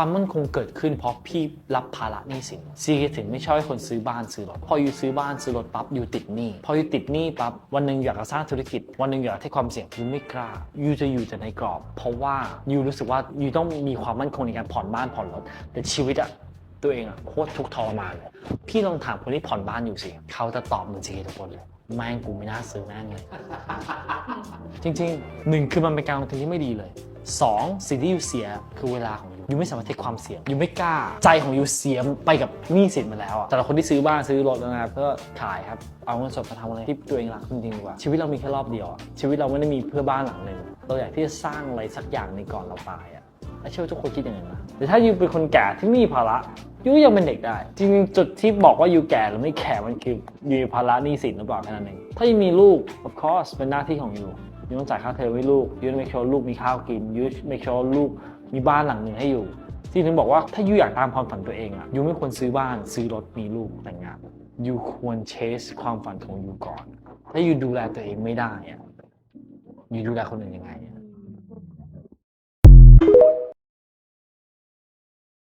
ความมั่นคงเกิดขึ้นเพราะพี่รับภาระหนี้สินซีถึงไม่ชอบให้คนซื้อบ้านซื้อรถพออยู่ซื้อบ้านซื้อรถปั๊บอยู่ติดหนี้พออยู่ติดหนี้ปั๊บวันหนึ่งอยากจะสร้างธุรกิจ วันหนึ่งอยากให้ความเสี่ยงยูไม่กล้ายูจะอยู่แต่ในกรอบ เพราะว่ายูรู้สึกว่ายูต้องมีความมั่นคงในการผ่อนบ้านผ่อนรถแต่ชีวิตอะตัวเองอะโคตรทุกทรมานเลยพี่ลองถามคนที่ผ่อนบ้านอยู่สิเขาจะตอบเหมือนซีทุกคนเลยแม่งกูไม่น่าซื้อแม่งเลยจริงๆหนึ่งคือมันเป็นการลงทุนที่ไม่ดีเลย สองสิ่งที่ยูเสียคือเวลาของยูยูไม่สามารถเทคความเสี่ยงยูไม่กล้า ใจของยูเสียไปกับหนี้สินมาแล้วอะแต่ละคนที่ซื้อบ้านซื้อรถนะครับก็ขายครับเอาเงินสดมาทำอะไรที่ตัวเองรักจริงๆดีกว่าชีวิตเรามีแค่รอบเดียวอะชีวิตเราไม่ได้มีเพื่อบ้านหลังหนึ่งเราอยากที่จะสร้างอะไรสักอย่างในงก่อนเราตายอะและเชื่อว่าทุกคนคิดอย่างนั้นนะแต่ถ้ายูเป็นคนแก่ที่ไม่มีภาระ ยูยังเป็นเด็กได้ จริงๆจุดที่บอกว่ายูแก่หรือไม่แก่มันคือยูมีภาระหนี้สินหรือเปล่าแค่นั้นเองถ้ายูมีลูก of course เป็นหน้าที่ของยูยูต้องจ่ายค่าเทอมให้ลูกยูต้อง make sure ลูกมีข้าวกินยู make sure ลูกมีบ้านหลังหนึ่งให้อยู่ที่ถึงบอกว่าถ้ายูอยากตามความฝันตัวเองอะยูไม่ควรซื้อบ้านซื้อรถมีลูกแต่งงานยูควร chase ความฝันของยูก่อน ถ้ายูดูแลตัวเองไม่ได้อะยูดูแลคนอื่นยังไงอะ